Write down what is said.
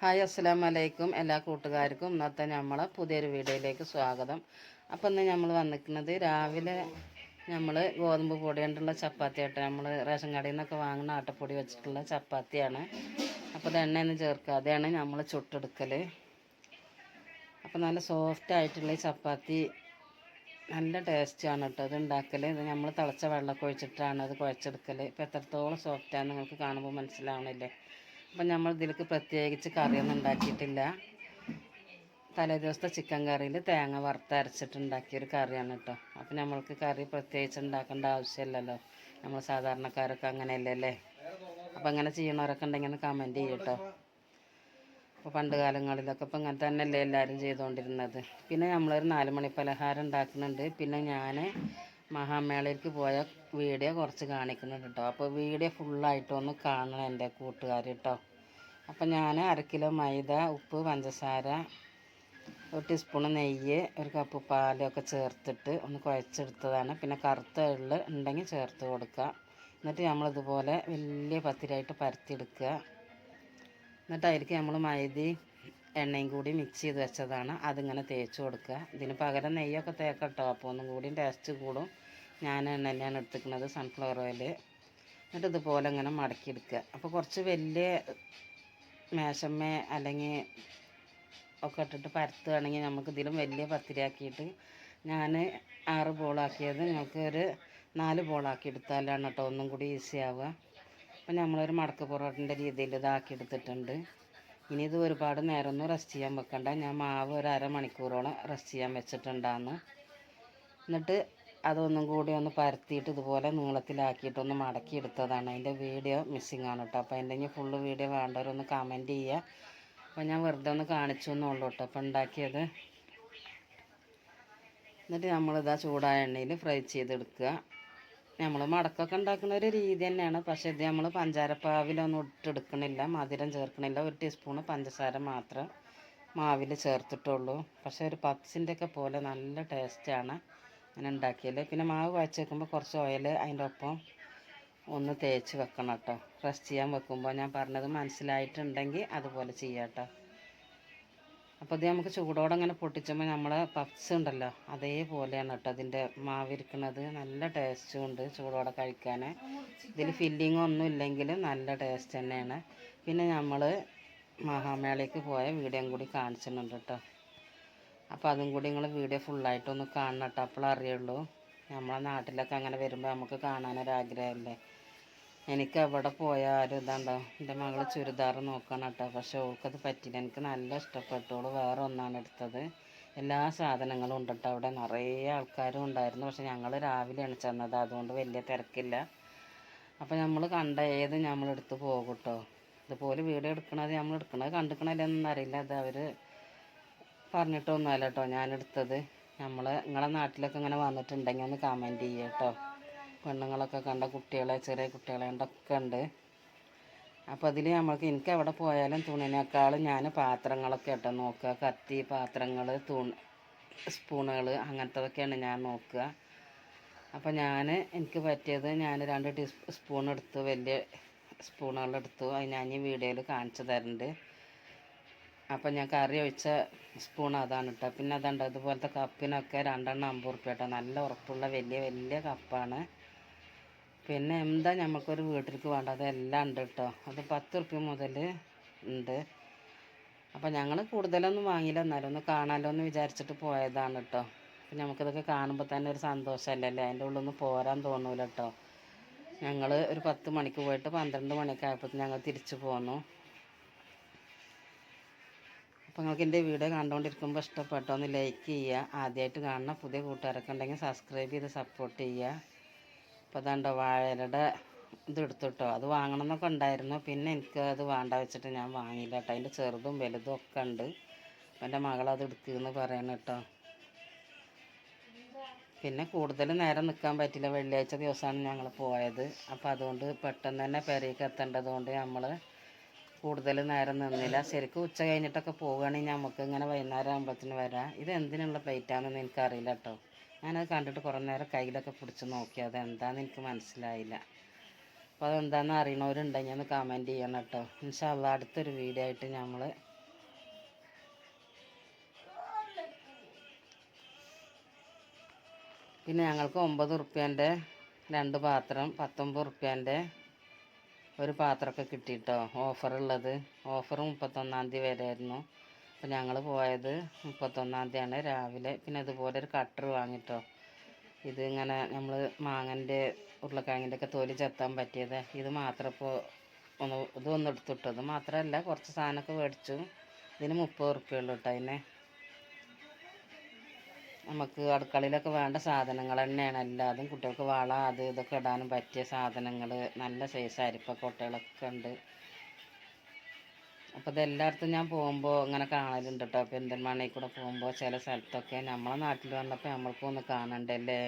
Hi അസ്സലാം വലൈക്കും എല്ലാ കൂട്ടുകാർക്കും ഇന്നത്തെ നമ്മളെ പുതിയൊരു വീഡിയോയിലേക്ക് സ്വാഗതം. അപ്പം ഇന്ന് നമ്മൾ വന്നിരിക്കുന്നത് രാവിലെ നമ്മൾ ഗോതമ്പ് പൊടി കൊണ്ടുള്ള ചപ്പാത്തി ആട്ട. നമ്മൾ റേഷൻ കടയിൽ നിന്നൊക്കെ വാങ്ങുന്ന ആട്ടപ്പൊടി വെച്ചിട്ടുള്ള ചപ്പാത്തിയാണ്. അപ്പോൾ ഇത് എണ്ണയൊന്നും ചേർക്കാതെയാണ് നമ്മൾ ചുട്ടെടുക്കൽ അപ്പോൾ നല്ല സോഫ്റ്റ് ആയിട്ടുള്ള ചപ്പാത്തി നല്ല ടേസ്റ്റാണ് കേട്ടോ ഇത് ഉണ്ടാക്കൽ ഇത് നമ്മൾ തിളച്ച വെള്ളമൊക്കെ ഒഴിച്ചിട്ടാണ് അത് കുഴച്ചെടുക്കൽ ഇപ്പോൾ എത്രത്തോളം സോഫ്റ്റാണ് നിങ്ങൾക്ക് കാണുമ്പോൾ മനസ്സിലാവണില്ലേ? അപ്പം നമ്മൾ ഇതിലേക്ക് പ്രത്യേകിച്ച് കറിയൊന്നും ഉണ്ടാക്കിയിട്ടില്ല. തലേ ദിവസത്തെ ചിക്കൻ കറിയിൽ തേങ്ങ വറുത്തരച്ചിട്ട് ഉണ്ടാക്കിയൊരു കറിയാണ് കേട്ടോ അപ്പം നമ്മൾക്ക് കറി പ്രത്യേകിച്ച് ഉണ്ടാക്കേണ്ട ആവശ്യമില്ലല്ലോ. നമ്മൾ സാധാരണക്കാരൊക്കെ അങ്ങനെയല്ലേ അപ്പം അങ്ങനെ ചെയ്യണവരൊക്കെ ഉണ്ടെങ്കിൽ ഒന്ന് കമന്റ് ചെയ്യും കേട്ടോ അപ്പോൾ പണ്ട് കാലങ്ങളിലൊക്കെ ഇപ്പം അങ്ങനെ തന്നെയല്ലേ എല്ലാവരും ചെയ്തുകൊണ്ടിരുന്നത് പിന്നെ നമ്മളൊരു നാല് മണി പലഹാരം ഉണ്ടാക്കുന്നുണ്ട്. പിന്നെ ഞാൻ മഹാമേളയ്ക്ക് പോയ വീഡിയോ കുറച്ച് കാണിക്കുന്നുണ്ട് കേട്ടോ അപ്പോൾ വീഡിയോ ഫുള്ളായിട്ടൊന്ന് കാണണം എന്റെ കൂട്ടുകാർ കേട്ടോ അപ്പോൾ ഞാൻ അര കിലോ മൈദ ഉപ്പ് പഞ്ചസാര ഒരു ടീസ്പൂണ് നെയ്യ് ഒരു കപ്പ് പാലൊക്കെ ചേർത്തിട്ട് ഒന്ന് കുഴച്ചെടുത്തതാണ്. പിന്നെ കറുത്ത എള്ള് ഉണ്ടെങ്കിൽ ചേർത്ത് കൊടുക്കുക. എന്നിട്ട് നമ്മളിതുപോലെ വലിയ പത്തിരിയായിട്ട് പരത്തിയെടുക്കുക. എന്നിട്ട് അതിലേക്ക് നമ്മൾ മൈദയും എണ്ണയും കൂടി മിക്സ് ചെയ്ത് വെച്ചതാണ്. അതിങ്ങനെ തേച്ച് കൊടുക്കുക. ഇതിന് പകരം നെയ്യൊക്കെ തേക്കട്ടോ അപ്പോൾ ഒന്നും കൂടി ടേസ്റ്റ് കൂടും. ഞാൻ എണ്ണ തന്നെയാണ് എടുത്തിരിക്കുന്നത് സൺഫ്ലവർ ഓയിൽ എന്നിട്ട് ഇതുപോലെ ഇങ്ങനെ മടക്കിയെടുക്കുക. അപ്പോൾ കുറച്ച് വലിയ മേശമ്മേ അല്ലെങ്കിൽ ഒക്കെ ഇട്ടിട്ട് പരത്തുകയാണെങ്കിൽ നമുക്ക് ഇതിലും വലിയ പത്തിരിയാക്കിയിട്ട് ഞാൻ ആറ് ബോളാക്കിയത് ഞങ്ങൾക്ക് ഒരു നാല് ബോളാക്കി എടുത്താലാണ് കേട്ടോ ഒന്നും കൂടി ഈസി ആവുക. അപ്പം നമ്മളൊരു മടക്ക് പൊറോട്ടിന്റെ രീതിയിൽ ഇതാക്കി എടുത്തിട്ടുണ്ട്. ഇനി ഇത് ഒരുപാട് നേരമൊന്നും റെസ്റ്റ് ചെയ്യാൻ വെക്കണ്ട. ഞാൻ മാവ് ഒരു അരമണിക്കൂറോളം റെസ്റ്റ് ചെയ്യാൻ വെച്ചിട്ടുണ്ടാന്ന്. എന്നിട്ട് അതൊന്നും കൂടി ഒന്ന് പരത്തിയിട്ട് ഇതുപോലെ നീളത്തിലാക്കിയിട്ട് ഒന്ന് മടക്കി എടുത്തതാണ് അതിന്റെ വീഡിയോ മിസ്സിങ് ആണ് കേട്ടോ. അപ്പോൾ എന്റെ ഇനി ഫുള്ള് വീഡിയോ വേണ്ടവരൊന്ന് കമന്റ് ചെയ്യുക. അപ്പോൾ ഞാൻ വെറുതെ ഒന്ന് കാണിച്ചു എന്നുള്ളൂ കേട്ടോ. അപ്പോൾ ഉണ്ടാക്കിയത്. എന്നിട്ട് നമ്മളിതാ ചൂടായ എണ്ണയിൽ ഫ്രൈ ചെയ്തെടുക്കുക. നമ്മൾ മടക്കൊക്കെ ഉണ്ടാക്കുന്ന ഒരു രീതി തന്നെയാണ്. പക്ഷേ ഇത് നമ്മൾ പഞ്ചാരപ്പാവിലൊന്നും ഇട്ടെടുക്കണില്ല. മധുരം ചേർക്കണില്ല. ഒരു ടീസ്പൂണ് പഞ്ചസാര മാത്രം മാവിൽ ചേർത്തിട്ടുള്ളൂ. പക്ഷേ ഒരു പപ്സിന്റെ ഒക്കെ പോലെ നല്ല ടേസ്റ്റാണ് അങ്ങനെ ഉണ്ടാക്കിയാൽ പിന്നെ മാവ് കുഴച്ച് വെക്കുമ്പോൾ കുറച്ച് ഓയിൽ അതിന്റെ ഒപ്പം ഒന്ന് തേച്ച് വെക്കണം കേട്ടോ. റെസ്റ്റ് ചെയ്യാൻ വെക്കുമ്പോൾ ഞാൻ പറഞ്ഞത് മനസ്സിലായിട്ടുണ്ടെങ്കിൽ അതുപോലെ ചെയ്യാം കേട്ടോ. അപ്പോൾ ഇത് നമുക്ക് ചൂടോടെ അങ്ങനെ പൊട്ടിച്ചുമ്പോൾ നമ്മളെ പഫ്സ് ഉണ്ടല്ലോ അതേപോലെയാണ് കേട്ടോ അതിന്റെ മാവിരിക്കണത് നല്ല ടേസ്റ്റും ഉണ്ട് ചൂടോടെ കഴിക്കാൻ ഇതിൽ ഫില്ലിംഗ് ഒന്നും ഇല്ലെങ്കിലും നല്ല ടേസ്റ്റ് തന്നെയാണ്. പിന്നെ നമ്മൾ മഹാമേളയ്ക്ക് പോയ വീഡിയോയും കൂടി കാണിച്ചിട്ടുണ്ട് കേട്ടോ. അപ്പോൾ അതും കൂടി നിങ്ങൾ വീഡിയോ ഫുള്ളായിട്ടൊന്ന് കാണണം കേട്ടോ. അപ്പോൾ അറിയുള്ളൂ. നമ്മളെ നാട്ടിലൊക്കെ അങ്ങനെ വരുമ്പോൾ നമുക്ക് കാണാനൊരാഗ്രഹമല്ലേ എനിക്ക് എവിടെ പോയാലും ഇതാണ്ടോ? എന്റെ മകൾ ചുരിദാർ നോക്കണം കേട്ടോ. പക്ഷെ ഓൾക്കത് പറ്റില്ല. എനിക്ക് നല്ല ഇഷ്ടപ്പെട്ടോളൂ. വേറെ ഒന്നാണ് എടുത്തത്. എല്ലാ സാധനങ്ങളും ഉണ്ട് കേട്ടോ അവിടെ. നിറയെ ആൾക്കാരും ഉണ്ടായിരുന്നു. പക്ഷെ ഞങ്ങൾ രാവിലെയാണ് ചെന്നത്. അതുകൊണ്ട് വലിയ തിരക്കില്ല. അപ്പോൾ നമ്മൾ കണ്ട ഏത് നമ്മൾ എടുത്ത് പോകും കേട്ടോ. ഇതുപോലെ വീഡിയോ എടുക്കണത് നമ്മൾ എടുക്കണത് കണ്ടിക്കണല്ലെന്നൊന്നും അറിയില്ല അത് അവർ പറഞ്ഞിട്ടൊന്നുമല്ല കേട്ടോ ഞാൻ എടുത്തത് നമ്മൾ നിങ്ങളെ നാട്ടിലൊക്കെ ഇങ്ങനെ വന്നിട്ടുണ്ടെങ്കിൽ ഒന്ന് കമന്റ് ചെയ്യുക കേട്ടോ പെണ്ണുങ്ങളൊക്കെ കണ്ട കുട്ടികളെ ചെറിയ കുട്ടികളെ കണ്ടൊക്കെ ഉണ്ട്. അപ്പോൾ അതിൽ നമ്മൾക്ക് എനിക്ക് എവിടെ പോയാലും തുണിനേക്കാളും ഞാൻ പാത്രങ്ങളൊക്കെ കേട്ടോ നോക്കുക. കത്തി പാത്രങ്ങൾ തുണി സ്പൂണുകൾ അങ്ങനത്തതൊക്കെയാണ് ഞാൻ നോക്കുക. അപ്പോൾ ഞാൻ എനിക്ക് പറ്റിയത് ഞാൻ രണ്ട് ടീ സ്പൂൺ എടുത്തു. വലിയ സ്പൂണുകളെടുത്തു അത് ഞാൻ ഈ വീഡിയോയിൽ കാണിച്ചു തരുന്നുണ്ട് അപ്പം ഞാൻ കറി ഒഴിച്ച സ്പൂൺ അതാണ് കേട്ടോ പിന്നെ അതുണ്ട് അതുപോലത്തെ കപ്പിനൊക്കെ രണ്ടെണ്ണം അമ്പത് റുപ്യ കേട്ടോ നല്ല ഉറപ്പുള്ള വലിയ വലിയ കപ്പാണ്. പിന്നെ എന്താ നമുക്കൊരു വീട്ടിലേക്ക് വേണ്ട അതെല്ലാം ഉണ്ട് കേട്ടോ അത് പത്ത് റുപ്യ മുതൽ ഉണ്ട്. അപ്പം ഞങ്ങൾ കൂടുതലൊന്നും വാങ്ങിയില്ല. എന്നാലും ഒന്ന് കാണാമല്ലോ എന്ന് വിചാരിച്ചിട്ട് പോയതാണ് കേട്ടോ അപ്പം നമുക്കിതൊക്കെ കാണുമ്പോൾ തന്നെ ഒരു സന്തോഷമല്ലേ അതിന്റെ ഉള്ളിൽ നിന്ന് പോരാൻ തോന്നൂല കേട്ടോ ഞങ്ങൾ ഒരു പത്ത് മണിക്ക് പോയിട്ട് പന്ത്രണ്ട് മണിയൊക്കെ ആയപ്പോൾ ഞങ്ങൾ തിരിച്ചു പോന്നു. അപ്പോൾ നിങ്ങൾക്ക് എന്റെ വീഡിയോ കണ്ടുകൊണ്ടിരിക്കുമ്പോൾ ഇഷ്ടപ്പെട്ടോ ഒന്ന് ലൈക്ക് ചെയ്യുക ആദ്യമായിട്ട് കാണുന്ന പുതിയ കൂട്ടുകാരൊക്കെ ഉണ്ടെങ്കിൽ സബ്സ്ക്രൈബ് ചെയ്ത് സപ്പോർട്ട് ചെയ്യുക അപ്പോൾ അതാണ്ടോ വാഴയുടെ ഇത് എടുത്തിട്ടോ. അത് വാങ്ങണം എന്നൊക്കെ ഉണ്ടായിരുന്നു. പിന്നെ എനിക്ക് അത് വേണ്ട വെച്ചിട്ട് ഞാൻ വാങ്ങിയില്ല കേട്ടോ അതിന്റെ ചെറുതും വലുതും ഒക്കെ ഉണ്ട്. എന്റെ മകളത് എടുക്കുമെന്ന് പറയണം കേട്ടോ പിന്നെ കൂടുതൽ നേരം നിൽക്കാൻ പറ്റില്ല. വെള്ളിയാഴ്ച ദിവസമാണ് ഞങ്ങൾ പോയത്. അപ്പോൾ അതുകൊണ്ട് പെട്ടെന്ന് തന്നെ പെരയ്ക്ക് എത്തേണ്ടതുകൊണ്ട് നമ്മൾ കൂടുതൽ നേരം നിന്നില്ല. ശരിക്കും ഉച്ച കഴിഞ്ഞിട്ടൊക്കെ പോവുകയാണെങ്കിൽ നമുക്ക് ഇങ്ങനെ വൈകുന്നേരം ആകുമ്പോഴത്തേന് വരാം. ഇത് എന്തിനുള്ള പ്ലേറ്റാണെന്ന് എനിക്കറിയില്ല കേട്ടോ ഞാനത് കണ്ടിട്ട് കുറേ നേരം കയ്യിലൊക്കെ പിടിച്ച് നോക്കി അത് എന്താണെന്ന് എനിക്ക് മനസ്സിലായില്ല. അപ്പോൾ അതെന്താണെന്ന് അറിയണവരുണ്ടെങ്കിൽ ഒന്ന് കമന്റ് ചെയ്യണം കേട്ടോ ഇൻഷാല്ല അടുത്തൊരു വീഡിയോ ആയിട്ട് നമ്മൾ പിന്നെ ഞങ്ങൾക്ക് ഒമ്പത് ഉറുപ്പ്യന്റെ രണ്ട് പാത്രം പത്തൊമ്പത് ഉറുപ്പ്യന്റെ ഒരു പാത്രമൊക്കെ കിട്ടിയിട്ടോ? ഓഫറുള്ളത്? ഓഫർ മുപ്പത്തൊന്നാം തീയതി വരെ ആയിരുന്നു അപ്പോൾ ഞങ്ങൾ പോയത് മുപ്പത്തൊന്നാം തീയതിയാണ് രാവിലെ. പിന്നെ അതുപോലെ ഒരു കട്ടർ വാങ്ങിട്ടോ. ഇത് ഇങ്ങനെ നമ്മൾ മാങ്ങന്റെ ഉരുളക്കിഴങ്ങിന്റെ ഒക്കെ തൊലി ചെത്താൻ പറ്റിയത്. ഇത് മാത്രം ഇപ്പോൾ ഒന്ന് ഇതൊന്നും എടുത്തിട്ടു ഇത് മാത്രമല്ല കുറച്ച് സാധനമൊക്കെ മേടിച്ചു. ഇതിന് മുപ്പത് ഉറുപ്പ്യ ഉള്ളൂ കേട്ടോ അതിന്. നമുക്ക് അടുക്കളയിലൊക്കെ വേണ്ട സാധനങ്ങൾ തന്നെയാണ്. എല്ലാതും കുട്ടികൾക്ക് വള അത് ഇതൊക്കെ ഇടാനും പറ്റിയ സാധനങ്ങൾ നല്ല സൈസ് അരിപ്പ കുട്ടികളൊക്കെ ഉണ്ട്. അപ്പോൾ ഇത് എല്ലായിടത്തും ഞാൻ പോകുമ്പോൾ ഇങ്ങനെ കാണലുണ്ട് കേട്ടോ പെരിന്തൽമണ്ണയിൽ കൂടെ പോകുമ്പോൾ ചില സ്ഥലത്തൊക്കെ നമ്മളെ നാട്ടിൽ വന്നപ്പോൾ നമ്മൾക്കും ഒന്ന് കാണണ്ടല്ലേ?